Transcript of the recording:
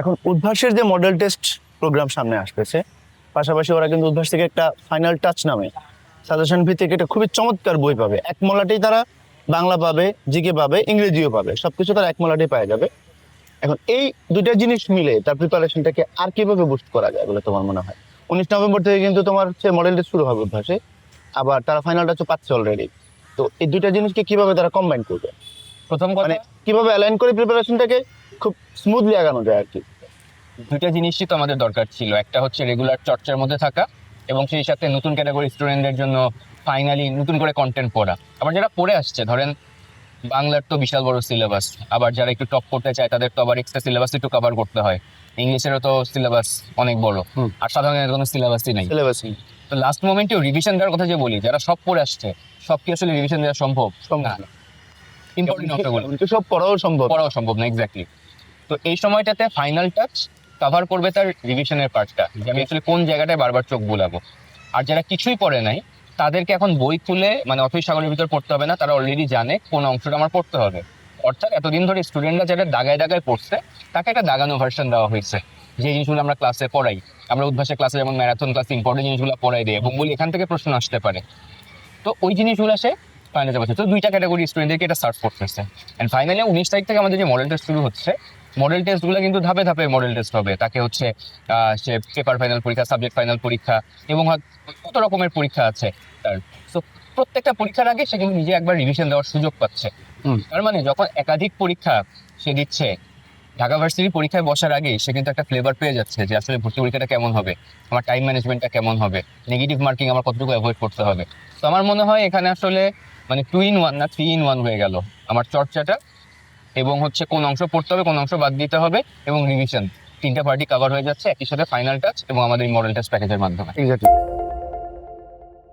এখন উদ্ভাসের যে model test programme সামনে আসতেছে পাশাপাশি ওরা কিন্তু উদ্ভাস থেকে একটা ফাইনাল টাচ নামে। সাজেশন ভিত্তিক একটা খুবই চমৎকার বই পাবে। এক মলাটেই তারা বাংলা পাবে জিকে পাবে ইংরেজিও পাবে সবকিছু তারা এক মলাটেই পাওয়া যাবে। এখন এই দুইটা জিনিস মিলে তার প্রিপারেশনটাকে আর কীভাবে বুস্ট করা যায় বলে তোমার মনে হয়? উনিশ নভেম্বর থেকে কিন্তু তোমার হচ্ছে মডেল টেস্ট শুরু হবে উদ্ভাসে আবার তারা ফাইনালটা হচ্ছে পাচ্ছে অলরেডি তো এই দুইটা জিনিসকে কীভাবে তারা কম্বাইন করবে? প্রথম কথা মানে কীভাবে অ্যালাইন করে প্রিপারেশনটাকে খুব স্মুথলি আগানো যায় আর কি। দুইটা জিনিসই তো আমাদের দরকার ছিল। একটা হচ্ছে রেগুলার চর্চার মধ্যে থাকা এবং সেই সাথে নতুন ক্যাটাগরি স্টুডেন্টদের জন্য ফাইনালি নতুন করে কন্টেন্ট পড়া। আবার যারা পড়ে আসছে ধরেন বাংলার তো বিশাল বড় সিলেবাস আবার যারা একটু টপ করতে চায় তাদের তো আবার এক্সট্রা সিলেবাস একটু কভার করতে হয়। ইংলিশেরও তো সিলেবাস অনেক বড়। আর সাধারণত কোনো সিলেবাসই নেই। সিলেবাসই তো লাস্ট মোমেন্টেও রিভিশন দেওয়ার কথা যে বলি যারা সব পড়ে আসছে সব কি আসলে রিভিশন দেওয়া সম্ভব? সম্ভব না। ইম্পর্টেন্ট অংশগুলো। সব পড়াও সম্ভব পড়াও সম্ভব না এক্স্যাক্টলি তো এই সময়টাতে ফাইনাল টাচ কভার করবে তার রিভিশনের পার্টটা যে আমি অ্যাকচুয়ালি কোন জায়গাটায় বারবার চোখ বুলাবো। আর যারা কিছুই পড়ে নাই, তাদেরকে এখন বই খুলে মানে অফিস সাগরের ভিতর পড়তে হবে না, তারা অলরেডি জানে কোন অংশটা আমার পড়তে হবে। অর্থাৎ এতদিন ধরে স্টুডেন্টরা যারা দাগায় দাগায় পড়ছে, তাকে একটা দাগানো ভার্সন দেওয়া হয়েছে, যে জিনিসগুলো আমরা ক্লাসে পড়াই। আমরা উদ্ভাসের ক্লাসে যেমন ম্যারাথন ক্লাসে ইম্পর্টেন্ট জিনিসগুলো পড়াই দিই এবং বলি এখান থেকে প্রশ্ন আসতে পারে। তো ওই জিনিসগুলো সে ফাইনালে যাচ্ছে তো দুইটা ক্যাটাগরি স্টুডেন্টদেরকে এটা সার্চ করতেছে। অ্যান্ড ফাইনালি উনিশ তারিখ থেকে আমাদের যে মডেল শুরু হচ্ছে মডেল টেস্টগুলো কিন্তু ধাপে ধাপে মডেল টেস্ট হবে। তাকে হচ্ছে সে পেপার ফাইনাল পরীক্ষা সাবজেক্ট ফাইনাল পরীক্ষা এবং কত রকমের পরীক্ষা আছে তার। সো প্রত্যেকটা পরীক্ষার আগে সে কিন্তু নিজে একবার রিভিশন দেওয়ার সুযোগ পাচ্ছে। তার মানে যখন একাধিক পরীক্ষা সে দিচ্ছে ঢাকা ভার্সিটির পরীক্ষায় বসার আগে সে কিন্তু একটা ফ্লেভার পেয়ে যাচ্ছে যে আসলে ভর্তি পরীক্ষাটা কেমন হবে আমার টাইম ম্যানেজমেন্টটা কেমন হবে নেগেটিভ মার্কিং আমার কতটুকু অ্যাভয়েড করতে হবে। তো আমার মনে হয় এখানে আসলে মানে টু ইন ওয়ান না থ্রি ইন ওয়ান হয়ে গেল। আমার চর্চাটা এবং হচ্ছে কোন অংশ পড়তে হবে, কোন অংশ বাদ দিতে হবে এবং রিভিশন তিনটা পার্টি কভার হয়ে যাচ্ছে, একই সাথে ফাইনাল টাচ এবং আমাদের মডেল টেস্ট প্যাকেজের মাধ্যমে। এক্স্যাক্টলি